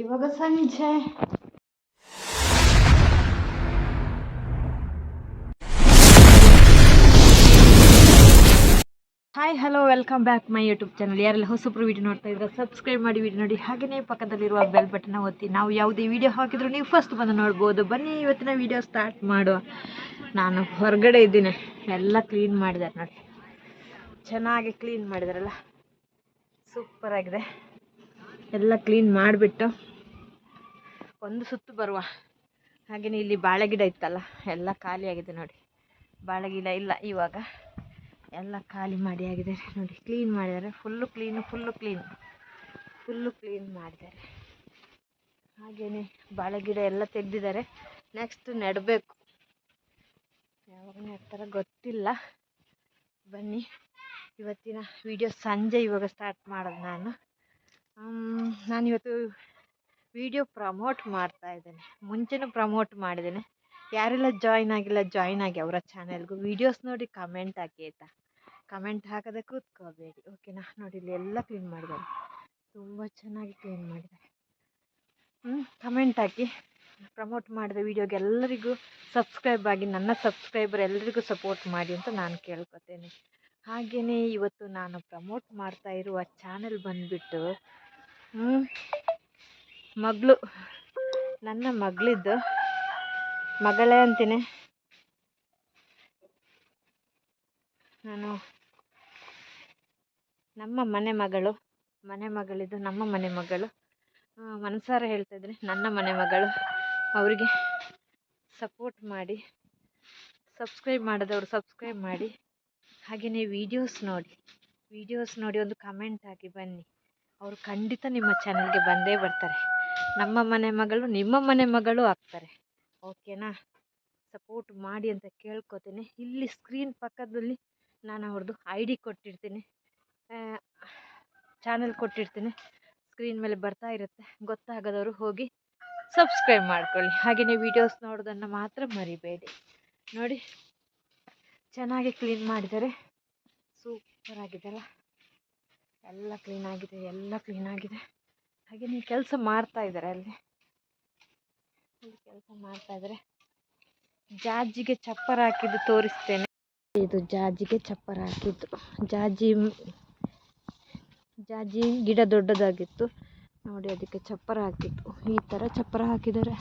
ಇವಾಗ ಸಂಜೆ. Hi hello welcome back my YouTube channel ಯಾರೆಲ್ಲ ಹೊಸಬ್ರು ವಿಡಿಯೋ ನೋಡ್ತಾ ಇದ್ರೆ ಸಬ್ಸ್ಕ್ರೈಬ್ ಮಾಡಿ ವಿಡಿಯೋ ನೋಡಿ. ಹಾಗೆಯೇ ಪಕ್ಕದಲ್ಲಿರುವ ಬೆಲ್ ಬಟನ್ ಒತ್ತಿ. ನಾವು ಯಾವುದೇ ವಿಡಿಯೋ ಹಾಕಿದ್ರು ನೀವು ಫಸ್ಟ್ ಬಂದು ನೋಡ್ಬೋದು. ಬನ್ನಿ, ಇವತ್ತಿನ ವಿಡಿಯೋ ಸ್ಟಾರ್ಟ್ ಮಾಡುವ. ನಾನು ಹೊರಗಡೆ ಇದ್ದೀನಿ. ಎಲ್ಲ ಕ್ಲೀನ್ ಮಾಡಿದ್ದಾರೆ ನೋಡಿ. ಚೆನ್ನಾಗಿ ಕ್ಲೀನ್ ಮಾಡಿದಾರಲ್ಲ. ಸೂಪರ್ ಆಗಿದೆ. ಎಲ್ಲ ಕ್ಲೀನ್ ಮಾಡಿಬಿಟ್ಟು. ಒಂದು ಸುತ್ತು ಬರುವ ಹಾಗೆಯೇ ಇಲ್ಲಿ ಬಾಳೆ ಗಿಡ ಇತ್ತಲ್ಲ, ಎಲ್ಲ ಖಾಲಿಯಾಗಿದೆ ನೋಡಿ. ಬಾಳೆ ಗಿಡ ಇಲ್ಲ ಇವಾಗ. ಎಲ್ಲ ಖಾಲಿ ಮಾಡಿ ಆಗಿದೆ ನೋಡಿ. ಕ್ಲೀನ್ ಮಾಡಿದ್ದಾರೆ. Full clean full clean full clean ಮಾಡಿದ್ದಾರೆ. ಹಾಗೆಯೇ ಬಾಳೆ ಗಿಡ ಎಲ್ಲ ತೆಗೆದಿದ್ದಾರೆ. ನೆಕ್ಸ್ಟ್ ನೆಡಬೇಕು. ಯಾವಾಗ ನೆಡ್ತಾರ ಗೊತ್ತಿಲ್ಲ. ಬನ್ನಿ. ಇವತ್ತಿನ ವಿಡಿಯೋ ಸಂಜೆ ಇವಾಗ ಸ್ಟಾರ್ಟ್ ಮಾಡೋದು ನಾನು. ನಾನಿವತ್ತು ವಿಡಿಯೋ ಪ್ರಮೋಟ್ ಮಾಡ್ತಾ ಇದ್ದೇನೆ. ಮುಂಚೆನೂ ಪ್ರಮೋಟ್ ಮಾಡಿದ್ದೇನೆ. ಯಾರೆಲ್ಲ ಜಾಯ್ನ್ ಆಗಿಲ್ಲ ಜಾಯ್ನ್ ಆಗಿ ಅವರ ಚಾನೆಲ್ಗೂ ವೀಡಿಯೋಸ್ ನೋಡಿ ಕಮೆಂಟ್ ಹಾಕಿ ಆಯಿತಾ? ಕಮೆಂಟ್ ಹಾಕದೆ ಕೂತ್ಕೋಬೇಡಿ. ಓಕೆನಾ ನೋಡಿ ಇಲ್ಲಿ ಎಲ್ಲ ಕ್ಲೀನ್ ಮಾಡಿದ್ದಾರೆ. ತುಂಬ ಚೆನ್ನಾಗಿ ಕ್ಲೀನ್ ಹ್ಞೂ ಕಮೆಂಟ್ ಹಾಕಿ. ಪ್ರಮೋಟ್ ಮಾಡಿದ ವೀಡಿಯೋಗೆ ಎಲ್ಲರಿಗೂ ಸಬ್ಸ್ಕ್ರೈಬ್ ಆಗಿ, ನನ್ನ ಸಬ್ಸ್ಕ್ರೈಬರ್ ಎಲ್ಲರಿಗೂ ಸಪೋರ್ಟ್ ಮಾಡಿ ಅಂತ ನಾನು ಕೇಳ್ಕೊತೇನೆ. ಹಾಗೆಯೇ ಇವತ್ತು ನಾನು ಪ್ರಮೋಟ್ ಮಾಡ್ತಾ ಇರುವ ಚಾನೆಲ್ ಬಂದುಬಿಟ್ಟು ಮಗಳು, ನನ್ನ ಮಗಳಿದ್ದು ಮಗಳೇ ಅಂತೀನಿ. ನಾನು ನಮ್ಮ ಮನೆ ಮಗಳು, ಮನೆ ಮಗಳಿದ್ದು ನಮ್ಮ ಮನೆ ಮಗಳು. ಮನಸಾರ ಹೇಳ್ತಾ ಇದ್ದೀನಿ ನನ್ನ ಮನೆ ಮಗಳು. ಅವರಿಗೆ ಸಪೋರ್ಟ್ ಮಾಡಿ ಸಬ್ಸ್ಕ್ರೈಬ್ ಮಾಡಿದವರು ಸಬ್ಸ್ಕ್ರೈಬ್ ಮಾಡಿ. ಹಾಗೆಯೇ ವೀಡಿಯೋಸ್ ನೋಡಿ ವೀಡಿಯೋಸ್ ನೋಡಿ ಒಂದು ಕಮೆಂಟ್ ಹಾಕಿ ಬನ್ನಿ. ಅವರು ಖಂಡಿತ ನಿಮ್ಮ ಚಾನಲ್ಗೆ ಬಂದೇ ಬರ್ತಾರೆ. ನಮ್ಮ ಮನೆ ಮಗಳು, ನಿಮ್ಮ ಮನೆ ಮಗಳು ಆಗ್ತಾರೆ. ಓಕೆನಾ? ಸಪೋರ್ಟ್ ಮಾಡಿ ಅಂತ ಕೇಳ್ಕೊತೀನಿ. ಇಲ್ಲಿ ಸ್ಕ್ರೀನ್ ಪಕ್ಕದಲ್ಲಿ ನಾನು ಅವ್ರದ್ದು ಐ ಡಿ ಕೊಟ್ಟಿರ್ತೀನಿ ಚಾನಲ್ ಕೊಟ್ಟಿರ್ತೀನಿ. ಸ್ಕ್ರೀನ್ ಮೇಲೆ ಬರ್ತಾ ಇರುತ್ತೆ. ಗೊತ್ತಾಗದವರು ಹೋಗಿ ಸಬ್ಸ್ಕ್ರೈಬ್ ಮಾಡ್ಕೊಳ್ಳಿ. ಹಾಗೆಯೇ ವೀಡಿಯೋಸ್ ನೋಡೋದನ್ನು ಮಾತ್ರ ಮರಿಬೇಡಿ. ನೋಡಿ, ಚೆನ್ನಾಗಿ ಕ್ಲೀನ್ ಮಾಡಿದ್ದಾರೆ. ಸೂಪರ್ ಆಗಿದೆಲ್ಲ ಎಲ್ಲ ಕ್ಲೀನ್ ಆಗಿದೆ, ಎಲ್ಲ ಕ್ಲೀನ್ ಆಗಿದೆ. ಹಾಗೆಯೇ ಕೆಲಸ ಮಾಡ್ತಾ ಇದ್ದಾರೆ ಅಲ್ಲಿ? ಅಲ್ಲಿ ಕೆಲಸ ಮಾಡ್ತಾ ಇದ್ದಾರೆ? ಜಾಜಿಗೆ ಚಪ್ಪರ ಹಾಕಿದ್ದು ತೋರಿಸ್ತೇನೆ. ಇದು ಜಾಜಿಗೆ ಚಪ್ಪರ ಹಾಕಿದ್ದು. ಜಾಜಿ ಜಾಜಿ ಗಿಡ ದೊಡ್ಡದಾಗಿತ್ತು. ನೋಡಿ ಅದಕ್ಕೆ ಚಪ್ಪರ ಹಾಕಿತ್ತು ಈ ಥರ ಚಪ್ಪರ ಹಾಕಿದ್ದಾರೆ.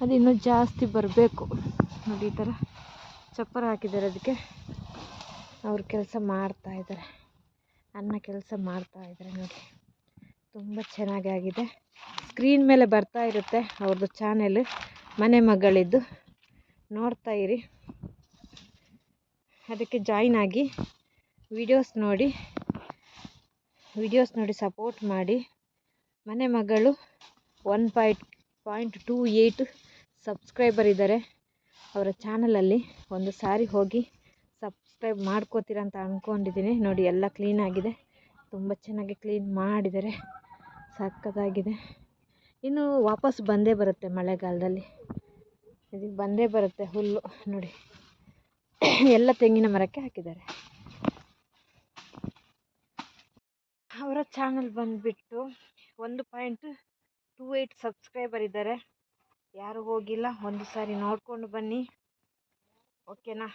ಅದು ಇನ್ನೂ ಜಾಸ್ತಿ ಬರಬೇಕು. ನೋಡಿ ಈ ಥರ ಚಪ್ಪರ ಹಾಕಿದ್ದಾರೆ ಅದಕ್ಕೆ. ಅವ್ರು ಕೆಲಸ ಮಾಡ್ತಾ ಇದ್ದಾರೆ. ಅನ್ನ ಕೆಲಸ ಮಾಡ್ತಾ ಇದ್ದಾರೆ ನೋಡಿ. ತುಂಬ ಚೆನ್ನಾಗಿ ಆಗಿದೆ. ಸ್ಕ್ರೀನ್ ಮೇಲೆ ಬರ್ತಾ ಇರುತ್ತೆ ಅವ್ರದ್ದು ಚಾನೆಲ್ ಮನೆ ಮಗಳಿದ್ದು. ನೋಡ್ತಾ ಇರಿ. ಅದಕ್ಕೆ ಜಾಯಿನ್ ಆಗಿ ವಿಡಿಯೋಸ್ ನೋಡಿ. ವಿಡಿಯೋಸ್ ನೋಡಿ ಸಪೋರ್ಟ್ ಮಾಡಿ. ಮನೆ ಮಗಳು one point point two eight subscriber ಇದ್ದಾರೆ. ಅವರ ಚಾನಲಲ್ಲಿ ಒಂದು ಸಾರಿ ಹೋಗಿ ಸಬ್ಸ್ಕ್ರೈಬ್ ಮಾಡ್ಕೋತೀರ ಅಂತ ಅಂದ್ಕೊಂಡಿದ್ದೀನಿ ನೋಡಿ ಎಲ್ಲ ಕ್ಲೀನಾಗಿದೆ ತುಂಬ ಚೆನ್ನಾಗಿ ಕ್ಲೀನ್ ಮಾಡಿದ್ದಾರೆ. ಸಕ್ಕತ್ತಾಗಿದೆ ಇನ್ನು ವಾಪಸ್ ಬಂದೇ ಬರುತ್ತೆ ಮಳೆಗಾಲದಲ್ಲಿ. ಇದು ಬಂದೇ ಬರುತ್ತೆ ಹುಲ್ಲು. ನೋಡಿ. ಎಲ್ಲ ತೆಂಗಿನ ಮರಕ್ಕೆ ಹಾಕಿದ್ದಾರೆ. ಅವರ ಚಾನಲ್ ಬಂದುಬಿಟ್ಟು ಒಂದು ಪಾಯಿಂಟ್ ಟೂ ಏಯ್ಟ್ ಸಬ್ಸ್ಕ್ರೈಬರ್ ಇದ್ದಾರೆ. ಯಾರು ಹೋಗಿಲ್ಲ. ಒಂದು ಸಾರಿ ನೋಡಿಕೊಂಡು ಬನ್ನಿ. ಓಕೆನಾ?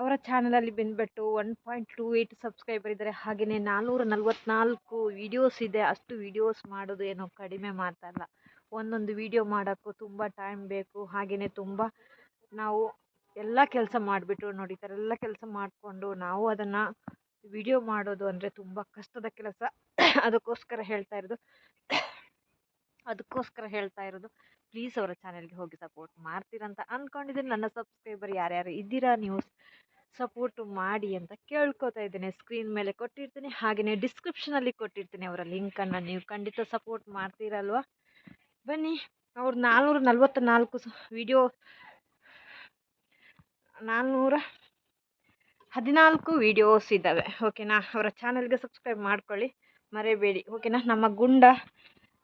ಅವರ ಚಾನಲಲ್ಲಿ ಬಂದುಬಿಟ್ಟು one point two eight subscriber ಇದ್ದಾರೆ ಹಾಗೆಯೇ ನಾನ್ನೂರ ನಲ್ವತ್ನಾಲ್ಕು ವೀಡಿಯೋಸ್ ಇದೆ. ಅಷ್ಟು ವೀಡಿಯೋಸ್ ಮಾಡೋದು ಏನೋ ಕಡಿಮೆ ಮಾತಲ್ಲ ಒಂದೊಂದು ವೀಡಿಯೋ ಮಾಡೋಕ್ಕೂ ತುಂಬ ಟೈಮ್ ಬೇಕು. ಹಾಗೆಯೇ ತುಂಬ ನಾವು ಎಲ್ಲ ಕೆಲಸ ಮಾಡಿಬಿಟ್ಟು ನೋಡಿ, ಈ ಥರ ಎಲ್ಲ ಕೆಲಸ ಮಾಡಿಕೊಂಡು ನಾವು ಅದನ್ನು ವಿಡಿಯೋ ಮಾಡೋದು ಅಂದರೆ ತುಂಬ ಕಷ್ಟದ ಕೆಲಸ. ಅದಕ್ಕೋಸ್ಕರ ಹೇಳ್ತಾ ಇರೋದು. ಅದಕ್ಕೋಸ್ಕರ ಹೇಳ್ತಾ ಇರೋದು ಪ್ಲೀಸ್ ಅವರ ಚಾನೆಲ್ಗೆ ಹೋಗಿ ಸಪೋರ್ಟ್ ಮಾಡ್ತೀರಂತ ಅಂದ್ಕೊಂಡಿದ್ದೀನಿ ನನ್ನ ಸಬ್ಸ್ಕ್ರೈಬರ್ ಯಾರ್ಯಾರು ಇದ್ದೀರಾ ನೀವು ಸಪೋರ್ಟು ಮಾಡಿ ಅಂತ ಕೇಳ್ಕೊತಾ ಇದ್ದೇನೆ. ಸ್ಕ್ರೀನ್ ಮೇಲೆ ಕೊಟ್ಟಿರ್ತೀನಿ. ಹಾಗೆಯೇ ಡಿಸ್ಕ್ರಿಪ್ಷನಲ್ಲಿ ಕೊಟ್ಟಿರ್ತೀನಿ ಅವರ ಲಿಂಕನ್ನು. ನೀವು ಖಂಡಿತ ಸಪೋರ್ಟ್ ಮಾಡ್ತೀರಲ್ವ? ಬನ್ನಿ. ಅವ್ರು ನಾನ್ನೂರ ನಲ್ವತ್ತ ನಾಲ್ಕು ವಿಡಿಯೋ ನಾನ್ನೂರ ಹದಿನಾಲ್ಕು ವಿಡಿಯೋಸ್ ಇದ್ದಾವೆ. ಓಕೆನಾ ಅವರ ಚಾನಲ್ಗೆ ಸಬ್ಸ್ಕ್ರೈಬ್ ಮಾಡ್ಕೊಳ್ಳಿ. ಮರೆಯಬೇಡಿ ಓಕೆನಾ ನಮ್ಮ ಗುಂಡ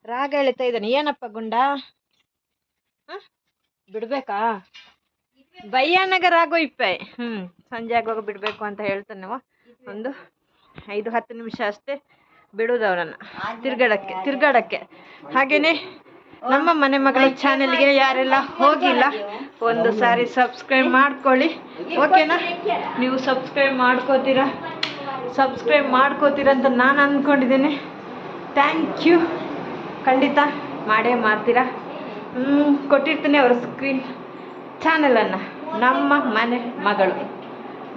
ರಾಗ ಎಳಿತಾ ಇದ್ದಾನೆ. ಏನಪ್ಪ ಗುಂಡ? ಹಾಂ? ಬಿಡಬೇಕಾ? ಬಯ್ಯನಗ ಆಗೋ ಇಪ್ಪೆ. ಹ್ಮ್, ಸಂಜೆ ಆಗೋಗ ಬಿಡಬೇಕು ಅಂತ ಹೇಳ್ತಾನೆ ಒಂದು ಐದು, ಹತ್ತು ನಿಮಿಷ ಅಷ್ಟೇ ಬಿಡೋದು ಅವರನ್ನು. ತಿರ್ಗಾಡಕ್ಕೆ ತಿರ್ಗಾಡಕ್ಕೆ. ಹಾಗೆಯೇ ನಮ್ಮ ಮನೆ ಮಗಳ ಚಾನೆಲ್ಗೆ ಯಾರೆಲ್ಲ ಹೋಗಿಲ್ಲ, ಒಂದು ಸಾರಿ ಸಬ್ಸ್ಕ್ರೈಬ್ ಮಾಡ್ಕೊಳ್ಳಿ. ಓಕೆನಾ ನೀವು ಸಬ್ಸ್ಕ್ರೈಬ್ ಮಾಡ್ಕೋತೀರಾ? ಸಬ್ಸ್ಕ್ರೈಬ್ ಮಾಡ್ಕೋತೀರ ಅಂತ ನಾನು ಅಂದ್ಕೊಂಡಿದ್ದೀನಿ ಥ್ಯಾಂಕ್ ಯು ಖಂಡಿತ ಮಾಡೇ ಮಾಡ್ತೀರಾ? ಕೊಟ್ಟಿರ್ತೀನಿ ಅವರ ಸ್ಕ್ರೀನ್ ಚಾನಲನ್ನು ನಮ್ಮ ಮನೆ ಮಗಳು,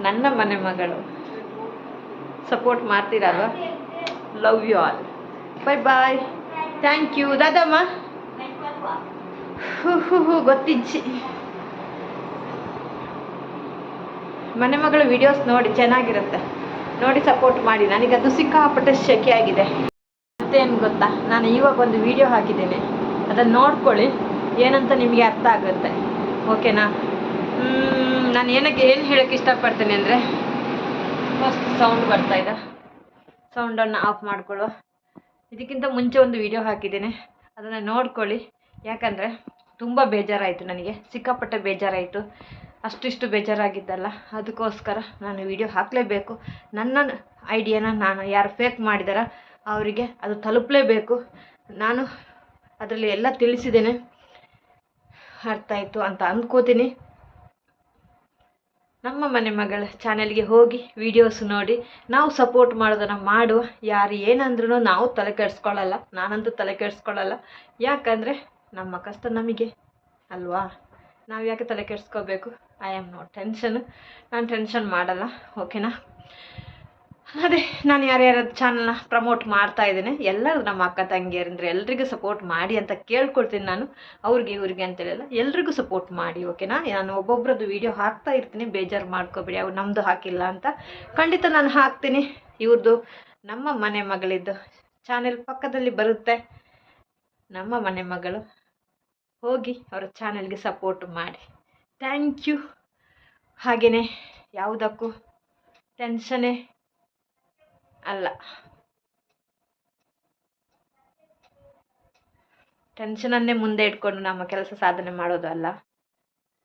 ನನ್ನ ಮನೆ ಮಗಳು support ಮಾಡ್ತೀರಲ್ವ? Love you all bye bye thank you ದಾದಮ್ಮ. ಹೂ ಹೂ ಗೊತ್ತಿಜ್ಜಿ. ಮನೆ ಮಗಳು ವಿಡಿಯೋಸ್ ನೋಡಿ ಚೆನ್ನಾಗಿರುತ್ತೆ. ನೋಡಿ ಸಪೋರ್ಟ್ ಮಾಡಿ. ನನಗೆ ಅದು ಸಿಕ್ಕಾಪಟ್ಟೆ ಶೆಕೆ ಆಗಿದೆ ಮತ್ತೇನು ಗೊತ್ತಾ? ನಾನು ಇವಾಗ ಒಂದು ವಿಡಿಯೋ ಹಾಕಿದ್ದೀನಿ. ಅದನ್ನು ನೋಡ್ಕೊಳ್ಳಿ. ಏನಂತ ನಿಮಗೆ ಅರ್ಥ ಆಗುತ್ತೆ. ಓಕೆನಾ? ನಾನು ಏನಕ್ಕೆ ಏನು ಹೇಳೋಕ್ಕೆ ಇಷ್ಟಪಡ್ತೀನಿ ಅಂದರೆ ಫಸ್ಟ್ ಸೌಂಡ್ ಬರ್ತಾ ಇದೆ. ಸೌಂಡನ್ನು ಆಫ್ ಮಾಡಿಕೊಳ್ಳುವ. ಇದಕ್ಕಿಂತ ಮುಂಚೆ ಒಂದು ವಿಡಿಯೋ ಹಾಕಿದ್ದೇನೆ. ಅದನ್ನು ನೋಡ್ಕೊಳ್ಳಿ. ಯಾಕಂದರೆ ತುಂಬ ಬೇಜಾರಾಯಿತು ನನಗೆ. ಸಿಕ್ಕಾಪಟ್ಟೆ ಬೇಜಾರಾಯಿತು. ಅಷ್ಟಿಷ್ಟು ಬೇಜಾರಾಗಿದ್ದಲ್ಲ. ಅದಕ್ಕೋಸ್ಕರ ನಾನು ವಿಡಿಯೋ ಹಾಕಲೇಬೇಕು. ನನ್ನ ಐಡಿಯಾನ ನಾನು ಯಾರು ಫೇಕ್ ಮಾಡಿದಾರ, ಅವರಿಗೆ ಅದು ತಲುಪಲೇಬೇಕು. ನಾನು ಅದರಲ್ಲಿ ಎಲ್ಲ ತಿಳಿಸಿದ್ದೇನೆ. ಅರ್ಥ ಆಯಿತು ಅಂತ ಅಂದ್ಕೋತೀನಿ ನಮ್ಮ ಮನೆ ಮಗಳ ಚಾನೆಲ್ಗೆ ಹೋಗಿ ವಿಡಿಯೋಸ್ ನೋಡಿ, ನಾವು ಸಪೋರ್ಟ್ ಮಾಡೋದನ್ನು ಮಾಡುವ. ಯಾರು ಏನಂದ್ರೂ ನಾವು ತಲೆ ಕೆಡಿಸ್ಕೊಳ್ಳಲ್ಲ, ನಾನಂತೂ ತಲೆ ಕೆಡಿಸ್ಕೊಳ್ಳಲ್ಲ. ಯಾಕಂದರೆ ನಮ್ಮ ಕಷ್ಟ ನಮಗೆ, ಅಲ್ವಾ? ನಾವು ಯಾಕೆ ತಲೆ ಕೆಡಿಸ್ಕೋಬೇಕು? ಐ ಆಮ್ ನೋ ಟೆನ್ಷನ್ ನಾನು ಟೆನ್ಷನ್ ಮಾಡಲ್ಲ ಓಕೆನಾ ಅದೇ, ನಾನು ಯಾರ್ಯಾರ ಚಾನಲ್ನ ಪ್ರಮೋಟ್ ಮಾಡ್ತಾ ಇದ್ದೀನಿ, ಎಲ್ಲರೂ ನಮ್ಮ ಅಕ್ಕ ತಂಗಿಯರಂದ್ರೆ ಎಲ್ರಿಗೂ ಸಪೋರ್ಟ್ ಮಾಡಿ ಅಂತ ಕೇಳ್ಕೊಳ್ತೀನಿ ನಾನು, ಅವ್ರಿಗೆ ಇವ್ರಿಗೆ ಅಂತೇಳಿಲ್ಲ, ಎಲ್ರಿಗೂ ಸಪೋರ್ಟ್ ಮಾಡಿ ಓಕೆನಾ ನಾನು ಒಬ್ಬೊಬ್ರದ್ದು ವೀಡಿಯೋ ಹಾಕ್ತಾ ಇರ್ತೀನಿ, ಬೇಜಾರು ಮಾಡ್ಕೋಬೇಡಿ, ಅವ್ರು ನಮ್ಮದು ಹಾಕಿಲ್ಲ ಅಂತ. ಖಂಡಿತ ನಾನು ಹಾಕ್ತೀನಿ ಇವ್ರದ್ದು ನಮ್ಮ ಮನೆ ಮಗಳಿದ್ದು ಚಾನೆಲ್ ಪಕ್ಕದಲ್ಲಿ ಬರುತ್ತೆ, ನಮ್ಮ ಮನೆ ಮಗಳು, ಹೋಗಿ ಅವರ ಚಾನೆಲ್ಗೆ ಸಪೋರ್ಟ್ ಮಾಡಿ. ಥ್ಯಾಂಕ್ ಯು ಹಾಗೆಯೇ ಯಾವುದಕ್ಕೂ ಟೆನ್ಷನೇ ಅಲ್ಲ. ಟೆನ್ಷನನ್ನೇ ಮುಂದೆ ಇಟ್ಕೊಂಡು ನಮ್ಮ ಕೆಲಸ ಸಾಧನೆ ಮಾಡೋದು ಅಲ್ಲ.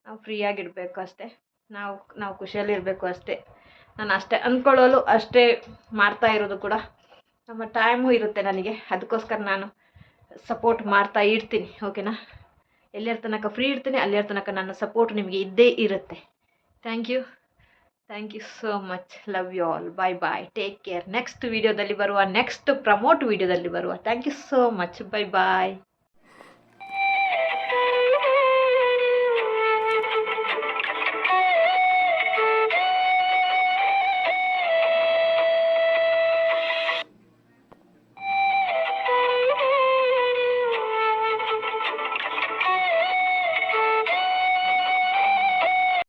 ನಾವು ಫ್ರೀಯಾಗಿರಬೇಕು ಅಷ್ಟೇ. ನಾವು ನಾವು ಖುಷಿಯಲ್ಲಿರಬೇಕು ಅಷ್ಟೇ. ನಾನು ಅಷ್ಟೇ ಅಂದ್ಕೊಳ್ಳಲು ಅಷ್ಟೇ ಮಾಡ್ತಾ ಇರೋದು ಕೂಡ ನಮ್ಮ ಟೈಮು ಇರುತ್ತೆ ನನಗೆ. ಅದಕ್ಕೋಸ್ಕರ ನಾನು ಸಪೋರ್ಟ್ ಮಾಡ್ತಾ ಇರ್ತೀನಿ ಓಕೆನಾ ಎಲ್ಲಿರ ತನಕ ಫ್ರೀ ಇರ್ತೀನಿ ಅಲ್ಲಿರ ತನಕ ನನ್ನ ಸಪೋರ್ಟ್ ನಿಮಗೆ ಇದ್ದೇ ಇರುತ್ತೆ. Thank you thank you so much love you all bye bye take care next ವೀಡಿಯೋದಲ್ಲಿ ಬರುವ ನೆಕ್ಸ್ಟ್ ಪ್ರಮೋಟ್ ವೀಡಿಯೋದಲ್ಲಿ ಬರುವ. Thank you so much bye bye